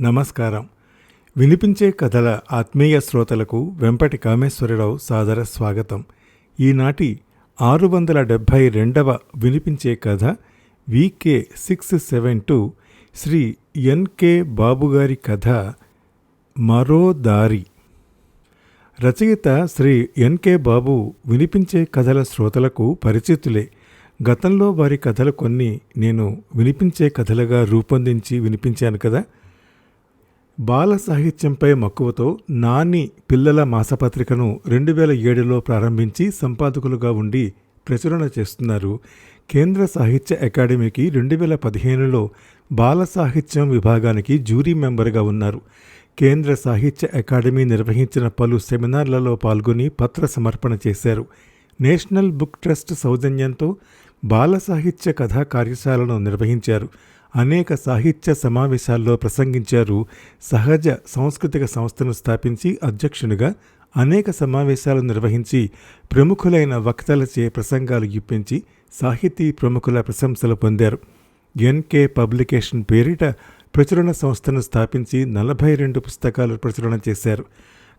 నమస్కారం. వినిపించే కథల ఆత్మీయ శ్రోతలకు వెంపటి కామేశ్వరరావు సాదర స్వాగతం. ఈనాటి ఆరు వందల డెబ్భై రెండవ వినిపించే కథ V K six seven two Shri N K బాబుగారి కథ మరో దారి. రచయిత శ్రీ ఎన్కే బాబు వినిపించే కథల శ్రోతలకు పరిచితులే. గతంలో వారి కథలు కొన్ని నేను వినిపించే కథలుగా రూపొందించి వినిపించాను కదా. బాల సాహిత్యంపై మక్కువతో నాని పిల్లల మాసపత్రికను రెండు వేల ఏడులో ప్రారంభించి సంపాదకులుగా ఉండి ప్రచురణ చేస్తున్నారు. కేంద్ర సాహిత్య అకాడమీకి రెండు వేల పదిహేనులో బాల సాహిత్యం విభాగానికి జ్యూరీ మెంబర్గా ఉన్నారు. కేంద్ర సాహిత్య అకాడమీ నిర్వహించిన పలు సెమినార్లలో పాల్గొని పత్ర సమర్పణ చేశారు. నేషనల్ బుక్ ట్రస్ట్ సౌజన్యంతో బాల సాహిత్య కథా కార్యశాలను నిర్వహించారు. అనేక సాహిత్య సమావేశాల్లో ప్రసంగించారు. సహజ సాంస్కృతిక సంస్థను స్థాపించి అధ్యక్షునిగా అనేక సమావేశాలు నిర్వహించి ప్రముఖులైన వక్తలచే ప్రసంగాలు ఇప్పించి సాహితీ ప్రముఖుల ప్రశంసలు పొందారు. ఎన్కే పబ్లికేషన్ పేరిట ప్రచురణ సంస్థను స్థాపించి నలభై రెండు పుస్తకాలు ప్రచురణ చేశారు.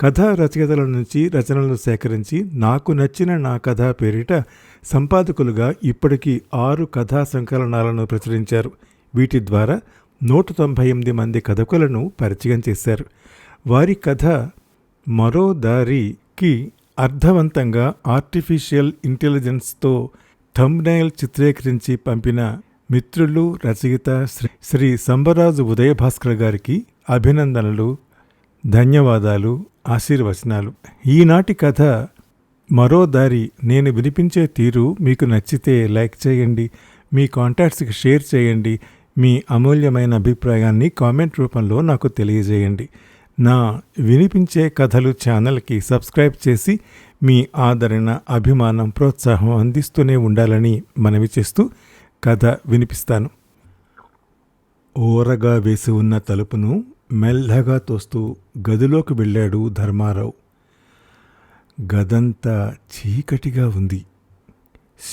కథా రచయితల నుంచి రచనలను సేకరించి నాకు నచ్చిన నా కథ పేరిట సంపాదకులుగా ఇప్పటికీ ఆరు కథా సంకలనాలను ప్రచురించారు. వీటి ద్వారా నూట తొంభై ఎనిమిది మంది కథకులను పరిచయం చేశారు. వారి కథ మరో దారికి అర్థవంతంగా ఆర్టిఫిషియల్ ఇంటెలిజెన్స్తో థంబ్నైల్ చిత్రీకరించి పంపిన మిత్రులు రచయిత శ్రీ శ్రీ సంబరాజు ఉదయభాస్కర్ గారికి అభినందనలు ధన్యవాదాలు ఆశీర్వచనాలు. ఈనాటి కథ మరో దారి నేను వినిపించే తీరు మీకు నచ్చితే లైక్ చేయండి మీ కాంటాక్ట్స్కి షేర్ చేయండి మీ అమూల్యమైన అభిప్రాయాన్ని కామెంట్ రూపంలో నాకు తెలియజేయండి. నా వినిపించే కథలు ఛానల్కి సబ్స్క్రైబ్ చేసి మీ ఆదరణ అభిమానం ప్రోత్సాహం అందిస్తూనే ఉండాలని మనవి చేస్తూ కథ వినిపిస్తాను. ఓరగా వేసి ఉన్న తలుపును మెల్లగా తోస్తూ గదిలోకి వెళ్ళాడు ధర్మారావు. గదంతా చీకటిగా ఉంది.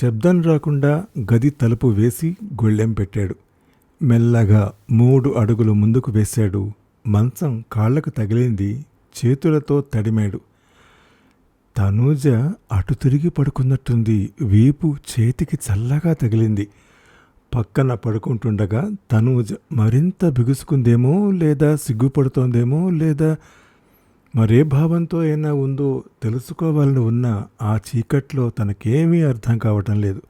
శబ్దం రాకుండా గది తలుపు వేసి గొళ్ళెం పెట్టాడు. మెల్లగా మూడు అడుగులు ముందుకు వేశాడు. మంచం కాళ్ళకు తగిలింది. చేతులతో తడిమాడు. తనూజ అటు తిరిగి పడుకున్నట్టుంది. వీపు చేతికి చల్లగా తగిలింది. పక్కన పడుకుంటుండగా తనూజ మరింత బిగుసుకుందేమో లేదా సిగ్గుపడుతోందేమో లేదా మరే భావంతో అయినా ఉందో తెలుసుకోవాలని ఉన్న ఆ చీకట్లో తనకేమీ అర్థం కావటం లేదు.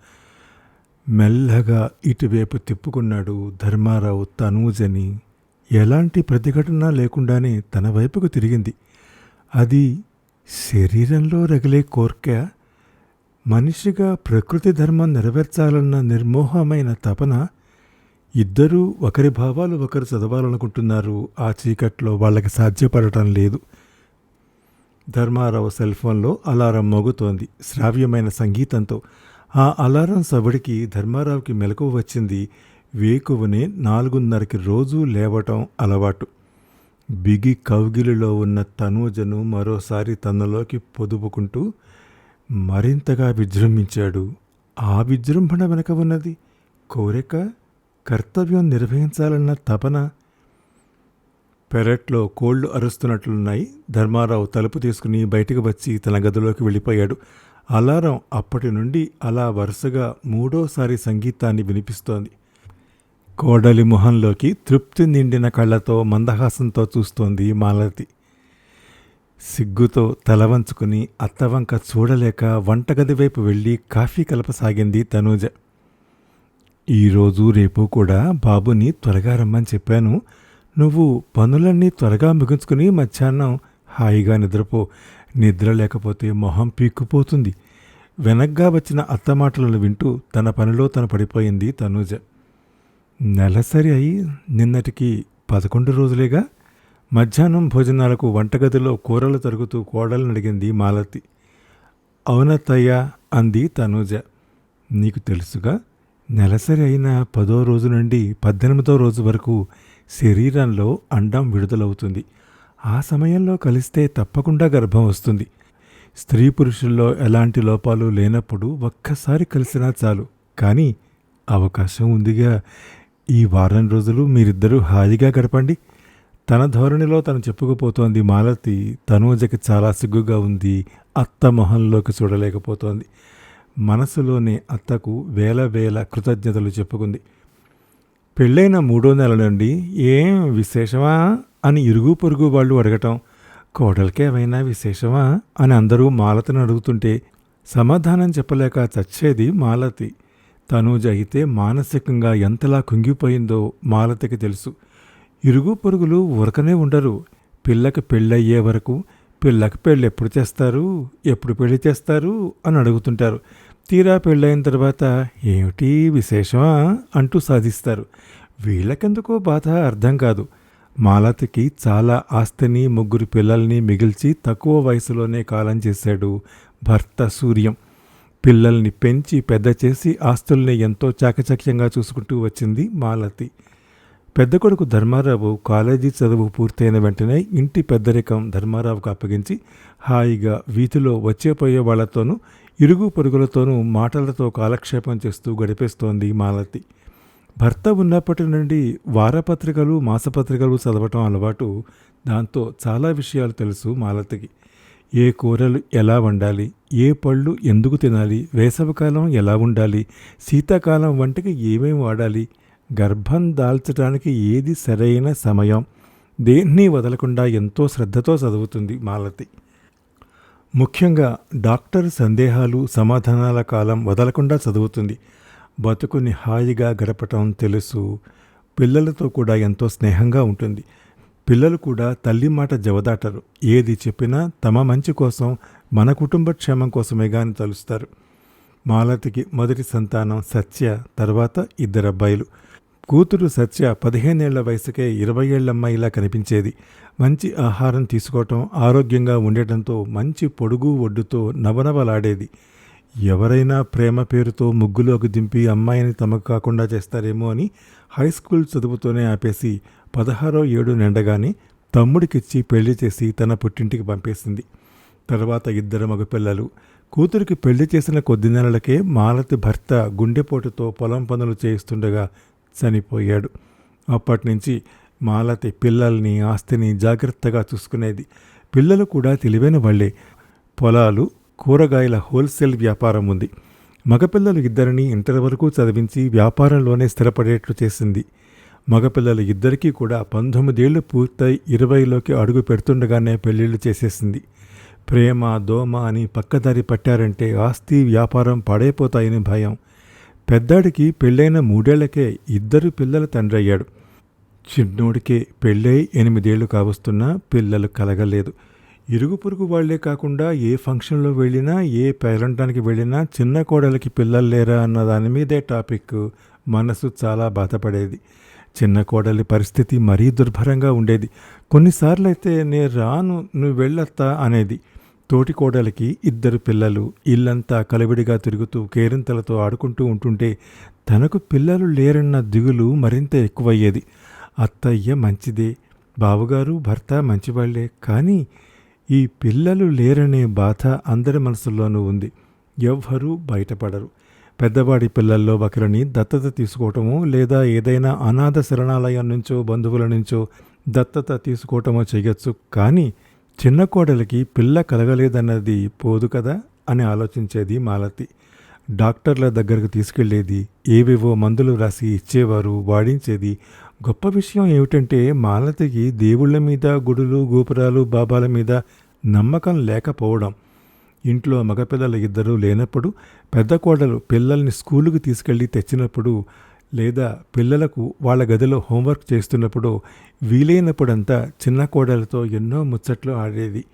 మెల్లగా ఇటువైపు తిప్పుకున్నాడు ధర్మారావు తనూజని. ఎలాంటి ప్రతిఘటన లేకుండానే తన వైపుకు తిరిగింది. అది శరీరంలో రగిలే కోర్క మనిషిగా ప్రకృతి ధర్మం నెరవేర్చాలన్న నిర్మోహమైన తపన ఇద్దరూ ఒకరి భావాలు ఒకరు చదవాలనుకుంటున్నారు. ఆ చీకట్లో వాళ్ళకి సాధ్యపడటం లేదు. ధర్మారావు సెల్ ఫోన్లో అలారం మోగుతోంది. శ్రావ్యమైన సంగీతంతో ఆ అలారం సవడికి ధర్మారావుకి మెలకువ వచ్చింది వేకువనే నాలుగున్నరకి రోజూ లేవటం అలవాటు. బిగి కౌగిలిలో ఉన్న తనూజను మరోసారి తనలోకి పొదుపుకుంటూ మరింతగా విజృంభించాడు. ఆ విజృంభణ వెనక ఉన్నది కోరిక కర్తవ్యం నిర్వహించాలన్న తపన. పెరట్లో కోళ్ళు అరుస్తున్నట్లున్నాయి. ధర్మారావు తలుపు తీసుకుని బయటకు వచ్చి తన గదిలోకి వెళ్ళిపోయాడు. అలారం అప్పటి నుండి అలా వరుసగా మూడోసారి సంగీతాన్ని వినిపిస్తోంది. కోడలి మొహంలోకి తృప్తి నిండిన కళ్ళతో మందహాసంతో చూస్తోంది మాలతి. సిగ్గుతో తల వంచుకుని అత్తవంక చూడలేక వంటగది వైపు వెళ్ళి కాఫీ కలపసాగింది తనూజ. ఈరోజు రేపు కూడా బాబుని త్వరగా రమ్మని చెప్పాను. నువ్వు పనులన్నీ త్వరగా ముగించుకుని మధ్యాహ్నం హాయిగా నిద్రపో. నిద్ర లేకపోతే మొహం పీక్కుపోతుంది. వెనగ్గా వచ్చిన అత్త మాటలను వింటూ తన పనిలో తను పడిపోయింది తనూజ. నెలసరి అయి నిన్నటికి పదకొండు రోజులేగా? మధ్యాహ్నం భోజనాలకు వంటగదిలో కూరలు తరుగుతూ కోడలు అడిగింది మాలతి. అవునత్తయ్య అంది తనూజ. నీకు తెలుసుగా? నెలసరి అయిన పదో రోజు నుండి పద్దెనిమిదో రోజు వరకు శరీరంలో అండం విడుదలవుతుంది. ఆ సమయంలో కలిస్తే తప్పకుండా గర్భం వస్తుంది. స్త్రీ పురుషుల్లో ఎలాంటి లోపాలు లేనప్పుడు ఒక్కసారి కలిసినా చాలు. కానీ అవకాశం ఉందిగా. ఈ వారం రోజులు మీరిద్దరూ హాయిగా గడపండి. తన ధోరణిలో తను చెప్పుకుపోతోంది మాలతి. తనూజకి చాలా సిగ్గుగా ఉంది. అత్త మొహంలోకి చూడలేకపోతోంది. మనసులోనే అత్తకు వేల వేల కృతజ్ఞతలు చెప్పుకుంది. పెళ్ళైన మూడో నెల నుండి ఏం విశేషమా అని ఇరుగు పొరుగు వాళ్ళు అడగటం కోడలికి ఏమైనా విశేషమా అని అందరూ మాలతను అడుగుతుంటే సమాధానం చెప్పలేక చచ్చేది మాలతి. తనూజ అయితే మానసికంగా ఎంతలా కుంగిపోయిందో మాలతికి తెలుసు. ఇరుగు పొరుగులు ఉరకనే ఉండరు. పిల్లకి పెళ్ళయ్యే వరకు పిల్లకి పెళ్ళి ఎప్పుడు చేస్తారు? ఎప్పుడు పెళ్ళి చేస్తారు? అని అడుగుతుంటారు. తీరా పెళ్ళైన తర్వాత ఏమిటి విశేషమా అంటూ సాధిస్తారు. వీళ్ళకెందుకో బాధ అర్థం కాదు. మాలతికి చాలా ఆస్తిని ముగ్గురు పిల్లల్ని మిగిల్చి తక్కువ వయసులోనే కాలం చేశాడు భర్త సూర్యం. పిల్లల్ని పెంచి పెద్ద చేసి ఆస్తుల్ని ఎంతో చాకచక్యంగా చూసుకుంటూ వచ్చింది మాలతి. పెద్ద కొడుకు ధర్మారావు కాలేజీ చదువు పూర్తయిన వెంటనే ఇంటి పెద్దరికం ధర్మారావుకు అప్పగించి హాయిగా వీధిలో వచ్చేపోయే వాళ్ళతోనూ ఇరుగు పొరుగులతోనూ మాటలతో కాలక్షేపం చేస్తూ గడిపేస్తోంది మాలతి. భర్త ఉన్నప్పటి నుండి వారపత్రికలు మాసపత్రికలు చదవటం అలవాటు దాంతో చాలా విషయాలు తెలుసు మాలతికి. ఏ కూరలు ఎలా వండాలి? ఏ పళ్ళు ఎందుకు తినాలి? వేసవికాలం ఎలా ఉండాలి? శీతాకాలం వంటకి ఏమేమి వాడాలి? గర్భం దాల్చడానికి ఏది సరైన సమయం? దేన్ని వదలకుండా ఎంతో శ్రద్ధతో చదువుతుంది మాలతి. ముఖ్యంగా డాక్టర్ సందేహాలు సమాధానాల కాలం వదలకుండా చదువుతుంది. బతుకుని హాయిగా గడపటం తెలుసు. పిల్లలతో కూడా ఎంతో స్నేహంగా ఉంటుంది. పిల్లలు కూడా తల్లి మాట జవదాటరు. ఏది చెప్పినా తమ మంచి కోసం మన కుటుంబ క్షేమం కోసమే కానీ తలుస్తారు. మాలతికి మొదటి సంతానం సత్య తర్వాత ఇద్దరు అబ్బాయిలు. కూతురు సత్య పదిహేనేళ్ళ వయసుకే ఇరవై ఏళ్ళమ్మాయిలా కనిపించేది. మంచి ఆహారం తీసుకోవటం ఆరోగ్యంగా ఉండటంతో మంచి పొడుగు ఒడ్డుతో నవనవలాడేది. ఎవరైనా ప్రేమ పేరుతో ముగ్గులోకి దింపి అమ్మాయిని తమకు కాకుండా చేస్తారేమో అని హై స్కూల్ చదువుతూనే ఆపేసి పదహారో ఏడు నిండగానే తమ్ముడికిచ్చి పెళ్ళి చేసి తన పుట్టింటికి పంపేసింది. తర్వాత ఇద్దరు మగపిల్లలు. కూతురికి పెళ్ళి చేసిన కొద్ది నెలలకే మాలతి భర్త గుండెపోటుతో పొలం పనులు చేయిస్తుండగా చనిపోయాడు. అప్పటి నుంచి మాలతి పిల్లల్ని ఆస్తిని జాగ్రత్తగా చూసుకునేది. పిల్లలు కూడా తెలివైన వాళ్ళే. పొలాలు కూరగాయల హోల్సేల్ వ్యాపారం ఉంది. మగపిల్లలు ఇద్దరిని ఇంటర్ వరకు చదివించి వ్యాపారంలోనే స్థిరపడేట్లు చేసింది. మగపిల్లలు ఇద్దరికీ కూడా పంతొమ్మిదేళ్ళు పూర్తయి ఇరవైలోకి అడుగు పెడుతుండగానే పెళ్ళిళ్ళు చేసేసింది. ప్రేమ దోమ అని పక్కదారి పట్టారంటే ఆస్తి వ్యాపారం పాడైపోతాయని భయం. పెద్దాడికి పెళ్ళైన మూడేళ్ళకే ఇద్దరు పిల్లల తండ్రి అయ్యాడు పెళ్ళై ఎనిమిదేళ్ళు కావస్తున్నా పిల్లలు కలగలేదు. ఇరుగు పొరుగు వాళ్ళే కాకుండా ఏ ఫంక్షన్లో వెళ్ళినా ఏ పేరంటానికి వెళ్ళినా చిన్న కోడలికి పిల్లలు లేరా అన్న దాని మీదే టాపిక్ మనసు చాలా బాధపడేది. చిన్న కోడలి పరిస్థితి మరీ దుర్భరంగా ఉండేది. కొన్నిసార్లు అయితే నే రాను నువ్వు వెళ్ళొత్తా అనేది. తోటి కోడలికి ఇద్దరు పిల్లలు. ఇల్లంతా కలవిడిగా తిరుగుతూ కేరింతలతో ఆడుకుంటూ ఉంటుంటే తనకు పిల్లలు లేరన్న దిగులు మరింత ఎక్కువయ్యేది. అత్తయ్య మంచిదే బావగారు భర్త మంచివాళ్ళే కానీ ఈ పిల్లలు లేరనే బాధ అందరి మనసుల్లోనూ ఉంది. ఎవ్వరూ బయటపడరు. పెద్దవాడి పిల్లల్లో ఒకరిని దత్తత తీసుకోవటమో లేదా ఏదైనా అనాథ శరణాలయం నుంచో బంధువుల నుంచో దత్తత తీసుకోవటమో చేయొచ్చు కానీ చిన్న కోడలికి పిల్ల కలగలేదన్నది పోదు కదా అని ఆలోచించేది మాలతి. డాక్టర్ల దగ్గరకు తీసుకెళ్ళేది. ఏవేవో మందులు రాసి ఇచ్చేవారు వాడించేది. గొప్ప విషయం ఏమిటంటే మాలతికి దేవుళ్ళ మీద గుడులు గోపురాలు బాబాల మీద నమ్మకం లేకపోవడం. ఇంట్లో మగపిల్లలు ఇద్దరూ లేనప్పుడు పెద్ద కోడలు పిల్లల్ని స్కూలుకు తీసుకెళ్ళి తెచ్చినప్పుడు లేదా పిల్లలకు వాళ్ళ గదిలో హోంవర్క్ చేస్తున్నప్పుడు వీలైనప్పుడంతా చిన్న కోడలతో ఎన్నో ముచ్చట్లు ఆడేది.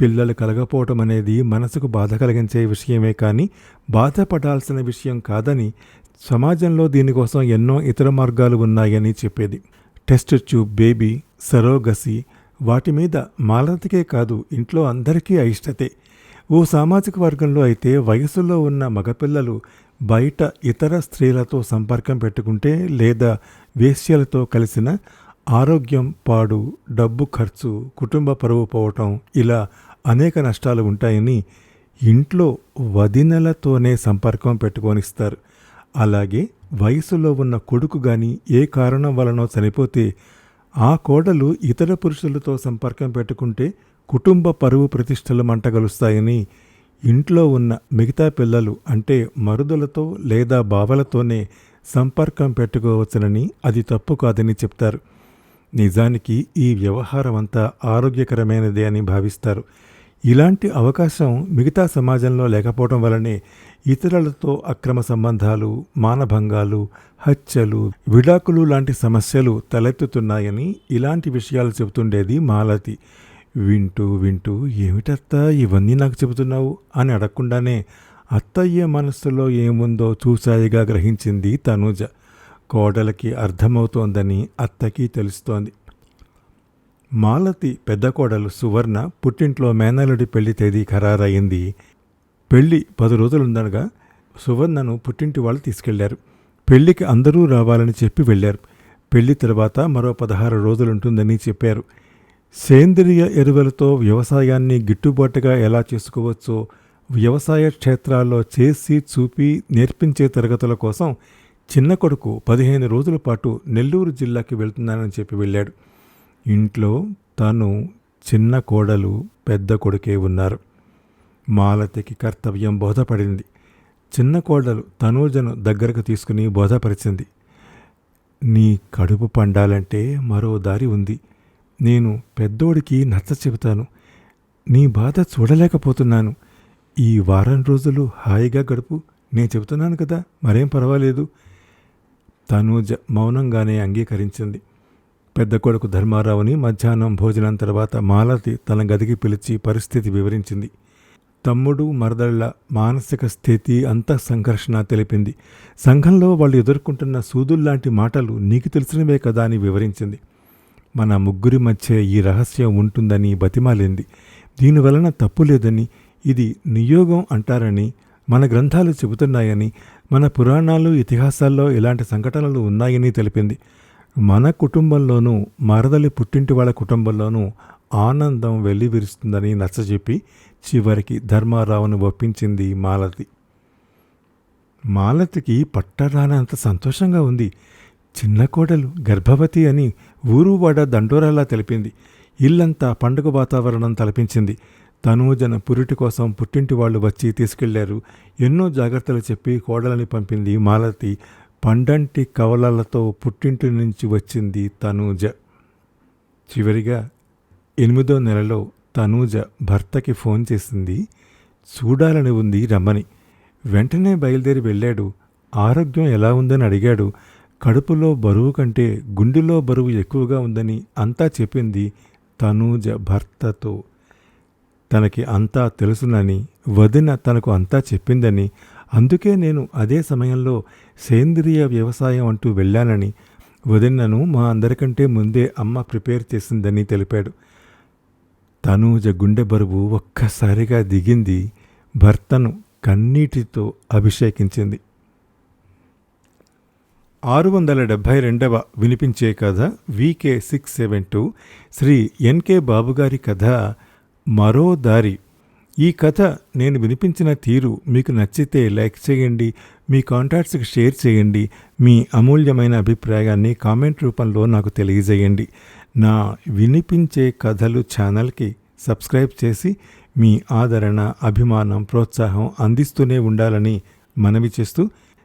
పిల్లలు కలగపోవటం అనేది మనసుకు బాధ కలిగించే విషయమే కానీ బాధపడాల్సిన విషయం కాదని సమాజంలో దీనికోసం ఎన్నో ఇతర మార్గాలు ఉన్నాయని చెప్పేది. టెస్ట్ ట్యూబ్ బేబీ సరోగసి వాటి మీద మాలతికే కాదు ఇంట్లో అందరికీ అయిష్టతే. ఓ సామాజిక వర్గంలో అయితే వయసులో ఉన్న మగపిల్లలు బయట ఇతర స్త్రీలతో సంపర్కం పెట్టుకుంటే లేదా వేశ్యలతో కలిసిన ఆరోగ్యం పాడు డబ్బు ఖర్చు కుటుంబ పరువు పోవటం ఇలా అనేక నష్టాలు ఉంటాయని ఇంట్లో వదినలతోనే సంపర్కం పెట్టుకొనిస్తారు. అలాగే వయసులో ఉన్న కొడుకు కానీ ఏ కారణం వలనో చనిపోతే ఆ కోడలు ఇతర పురుషులతో సంపర్కం పెట్టుకుంటే కుటుంబ పరువు ప్రతిష్టలు మంటగలుస్తాయని ఇంట్లో ఉన్న మిగతా పిల్లలు అంటే మరుదులతో లేదా బావలతోనే సంపర్కం పెట్టుకోవచ్చునని అది తప్పు కాదని చెప్తారు. నిజానికి ఈ వ్యవహారం అంతా ఆరోగ్యకరమైనదే అని భావిస్తారు. ఇలాంటి అవకాశం మిగతా సమాజంలో లేకపోవడం వలనే ఇతరులతో అక్రమ సంబంధాలు మానభంగాలు హత్యలు విడాకులు లాంటి సమస్యలు తలెత్తుతున్నాయని ఇలాంటి విషయాలు చెబుతుండేది మాలతి. వింటూ వింటూ ఏమిటత్తా ఇవన్నీ నాకు చెబుతున్నావు అని అడగకుండానే అత్తయ్య మనస్సులో ఏముందో చూసాయిగా గ్రహించింది తనూజ. కోడలకి అర్థమవుతోందని అత్తకి తెలుస్తోంది. మాలతి పెద్ద కోడలు సువర్ణ పుట్టింట్లో మేనలుడి పెళ్ళి తేదీ ఖరారయింది. పెళ్ళి పది రోజులుండగా సువర్ణను పుట్టింటి వాళ్ళు తీసుకెళ్ళారు. పెళ్ళికి అందరూ రావాలని చెప్పి వెళ్ళారు పెళ్ళి తర్వాత మరో పదహారు రోజులుంటుందని చెప్పారు. సేంద్రియ ఎరువులతో వ్యవసాయాన్ని గిట్టుబాటుగా ఎలా చేసుకోవచ్చో వ్యవసాయ క్షేత్రాల్లో చేసి చూపి నేర్పించే తరగతుల కోసం చిన్న కొడుకు పదిహేను రోజుల పాటు నెల్లూరు జిల్లాకి వెళ్తున్నానని చెప్పి వెళ్ళాడు. ఇంట్లో తను చిన్న కోడలు పెద్ద కొడుకే ఉన్నారు. మాలతికి కర్తవ్యం బోధపడింది. చిన్న కోడలు తనూజను దగ్గరకు తీసుకుని బోధపరిచింది. నీ కడుపు పండాలంటే మరో దారి ఉంది. నేను పెద్దోడికి నచ్చ చెబుతాను. నీ బాధ చూడలేకపోతున్నాను. ఈ వారం రోజులు హాయిగా గడుపు. నేను చెబుతున్నాను కదా మరేం పర్వాలేదు. తనూజ మౌనంగానే అంగీకరించింది. పెద్ద కొడుకు ధర్మారావుని మధ్యాహ్నం భోజనం తర్వాత మాలతి తన గదికి పిలిచి పరిస్థితి వివరించింది. తమ్ముడు మరదళ్ళ మానసిక స్థితి అంత సంఘర్షణ తెలిపింది. సంఘంలో వాళ్ళు ఎదుర్కొంటున్న సూదుల్లాంటి మాటలు నీకు తెలిసినవే కదా అని వివరించింది. మన ముగ్గురి మధ్య ఈ రహస్యం ఉంటుందని బతిమాలింది. దీనివలన తప్పు లేదని ఇది నియోగం అంటారని మన గ్రంథాలు చెబుతున్నాయని మన పురాణాలు ఇతిహాసాల్లో ఇలాంటి సంఘటనలు ఉన్నాయని తెలిపింది. మన కుటుంబంలోనూ మరదలి పుట్టింటి వాళ్ళ కుటుంబంలోనూ ఆనందం వెల్లివిరుస్తుందని నచ్చజెప్పి చివరికి ధర్మారావును ఒప్పించింది మాలతి. మాలతికి పట్టరానంత సంతోషంగా ఉంది. చిన్న కోడలు గర్భవతి అని ఊరువాడ దండోరాలా తెలిపింది. ఇల్లంతా పండుగ వాతావరణం తలపించింది. తనూజన పురిటి కోసం పుట్టింటి వాళ్ళు వచ్చి తీసుకెళ్ళారు. ఎన్నో జాగ్రత్తలు చెప్పి కోడలని పంపింది మాలతి. పండంటి కవలలతో పుట్టింటి నుంచి వచ్చింది తనూజ. చివరిగా ఎనిమిదో నెలలో తనూజ భర్తకి ఫోన్ చేసింది. చూడాలని ఉంది రమ్మని వెంటనే బయలుదేరి వెళ్ళాడు. ఆరోగ్యం ఎలా ఉందని అడిగాడు. కడుపులో బరువు కంటే గుండెలో బరువు ఎక్కువగా ఉందని అంతా చెప్పింది తనూజ భర్తతో. తనకి అంతా తెలుసునని వదిన తనకు అంతా చెప్పిందని అందుకే నేను అదే సమయంలో సేంద్రియ వ్యవసాయం అంటూ వెళ్ళానని వదినను మా అందరికంటే ముందే అమ్మ ప్రిపేర్ చేసిందని తెలిపాడు. తనూజ గుండె బరువు ఒక్కసారిగా దిగింది భర్తను కన్నీటితో అభిషేకించింది. ఆరు వందల డెబ్భై రెండవ వినిపించే కథ V K six seven two Shri N K బాబుగారి కథ మరో దారి. ఈ కథ నేను వినిపించిన తీరు మీకు నచ్చితే లైక్ చేయండి మీ కాంటాక్ట్స్కి షేర్ చేయండి మీ అమూల్యమైన అభిప్రాయాన్ని కామెంట్ రూపంలో నాకు తెలియజేయండి. నా వినిపించే కథలు ఛానల్కి సబ్స్క్రైబ్ చేసి మీ ఆదరణ అభిమానం ప్రోత్సాహం అందిస్తూనే ఉండాలని మనవి చేస్తూ